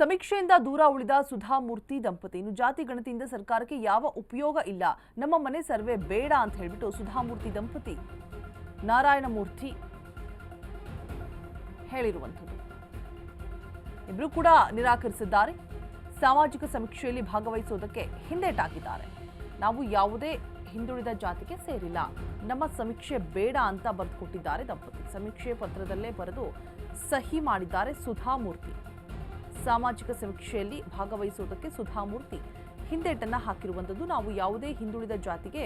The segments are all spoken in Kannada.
ಸಮೀಕ್ಷೆಯಿಂದ ದೂರ ಉಳಿದ ಸುಧಾಮೂರ್ತಿ ದಂಪತಿ. ಇನ್ನು ಜಾತಿ ಗಣತಿಯಿಂದ ಸರ್ಕಾರಕ್ಕೆ ಯಾವ ಉಪಯೋಗ ಇಲ್ಲ. ನಮ್ಮ ಮನೆ ಸರ್ವೆ ಬೇಡ ಅಂತ ಹೇಳಿಬಿಟ್ಟು ಸುಧಾಮೂರ್ತಿ ದಂಪತಿ. ನಾರಾಯಣಮೂರ್ತಿ ಹೇಳಿರುವಂಥದ್ದು. ಇಬ್ರು ಕೂಡ ನಿರಾಕರಿಸಿದ್ದಾರೆ. ಸಾಮಾಜಿಕ ಸಮೀಕ್ಷೆಯಲ್ಲಿ ಭಾಗವಹಿಸುವುದಕ್ಕೆ ಹಿಂದೇಟಾಕಿದ್ದಾರೆ ನಾವು ಯಾವುದೇ ಹಿಂದುಳಿದ ಜಾತಿಗೆ ಸೇರಿಲ್ಲ. ನಮ್ಮ ಸಮೀಕ್ಷೆ ಬೇಡ ಅಂತ ಬರೆದುಕೊಟ್ಟಿದ್ದಾರೆ ದಂಪತಿ. ಸಮೀಕ್ಷೆ ಪತ್ರದಲ್ಲೇ ಬರೆದು ಸಹಿ ಮಾಡಿದ್ದಾರೆ ಸುಧಾಮೂರ್ತಿ ಸಾಮಾಜಿಕ ಸಮೀಕ್ಷೆಯಲ್ಲಿ ಭಾಗವಹಿಸುವುದಕ್ಕೆ ಸುಧಾಮೂರ್ತಿ ಹಿಂದೇಟನ್ನ ಹಾಕಿರುವಂಥದ್ದು. ನಾವು ಯಾವುದೇ ಹಿಂದುಳಿದ ಜಾತಿಗೆ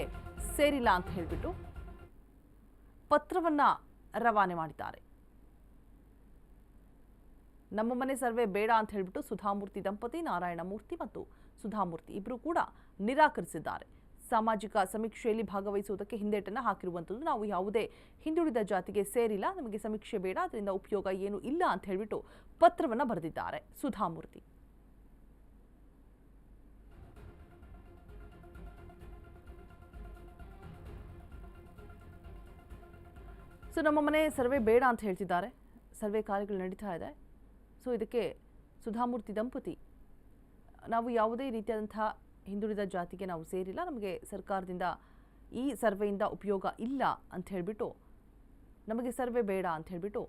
ಸೇರಿಲ್ಲ ಅಂತ ಹೇಳಿಬಿಟ್ಟು ಪತ್ರವನ್ನ ರವಾನೆ ಮಾಡಿದ್ದಾರೆ. ನಮ್ಮ ಮನೆ ಸರ್ವೆ ಬೇಡ ಅಂತ ಹೇಳಿಬಿಟ್ಟು ಸುಧಾಮೂರ್ತಿ ದಂಪತಿ ನಾರಾಯಣಮೂರ್ತಿ ಮತ್ತು ಸುಧಾಮೂರ್ತಿ ಇಬ್ಬರು ಕೂಡ ನಿರಾಕರಿಸಿದ್ದಾರೆ. ಸಾಮಾಜಿಕ ಸಮೀಕ್ಷೆಯಲ್ಲಿ ಭಾಗವಹಿಸುವುದಕ್ಕೆ ಹಿಂದೇಟನ್ನು ಹಾಕಿರುವಂಥದ್ದು. ನಾವು ಯಾವುದೇ ಹಿಂದುಳಿದ ಜಾತಿಗೆ ಸೇರಿಲ್ಲ, ನಮಗೆ ಸಮೀಕ್ಷೆ ಬೇಡ, ಅದರಿಂದ ಉಪಯೋಗ ಏನು ಇಲ್ಲ ಅಂತ ಹೇಳಿಬಿಟ್ಟು ಪತ್ರವನ್ನು ಬರೆದಿದ್ದಾರೆ. ಸುಧಾಮೂರ್ತಿ ಸೊ, ನಮ್ಮ ಮನೆ ಸರ್ವೆ ಬೇಡ ಅಂತ ಹೇಳ್ತಿದ್ದಾರೆ. ಸರ್ವೆ ಕಾರ್ಯಗಳು ನಡೀತಾ ಇದೆ. ಸೊ, ಇದಕ್ಕೆ ಸುಧಾಮೂರ್ತಿ ದಂಪತಿ. ನಾವು ಯಾವುದೇ ರೀತಿಯಾದಂತಹ ಹಿಂದುಳಿದ ಜಾತಿಗೆ ನಾವು ಸೇರಿಲ್ಲ, ನಮಗೆ ಸರ್ಕಾರದಿಂದ ಈ ಸರ್ವೆಯಿಂದ ಉಪಯೋಗ ಇಲ್ಲ ಅಂತ ಹೇಳಿಬಿಟ್ಟು, ನಮಗೆ ಸರ್ವೆ ಬೇಡ ಅಂತ ಹೇಳಿಬಿಟ್ಟು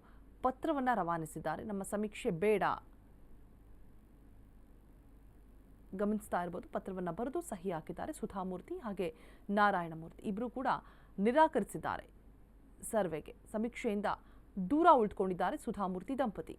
ಪತ್ರವನ್ನು ರವಾನಿಸಿದ್ದಾರೆ. ನಮ್ಮ ಸಮೀಕ್ಷೆ ಬೇಡ. ಗಮನಿಸ್ತಾ ಇರ್ಬೋದು, ಪತ್ರವನ್ನು ಬರೆದು ಸಹಿ ಹಾಕಿದ್ದಾರೆ ಸುಧಾಮೂರ್ತಿ ಹಾಗೆ ನಾರಾಯಣಮೂರ್ತಿ. ಇಬ್ಬರು ಕೂಡ ನಿರಾಕರಿಸಿದ್ದಾರೆ ಸರ್ವೆಗೆ. ಸಮೀಕ್ಷೆಯಿಂದ ದೂರ ಉಳಿದುಕೊಂಡಿದ್ದಾರೆ ಸುಧಾಮೂರ್ತಿ ದಂಪತಿ.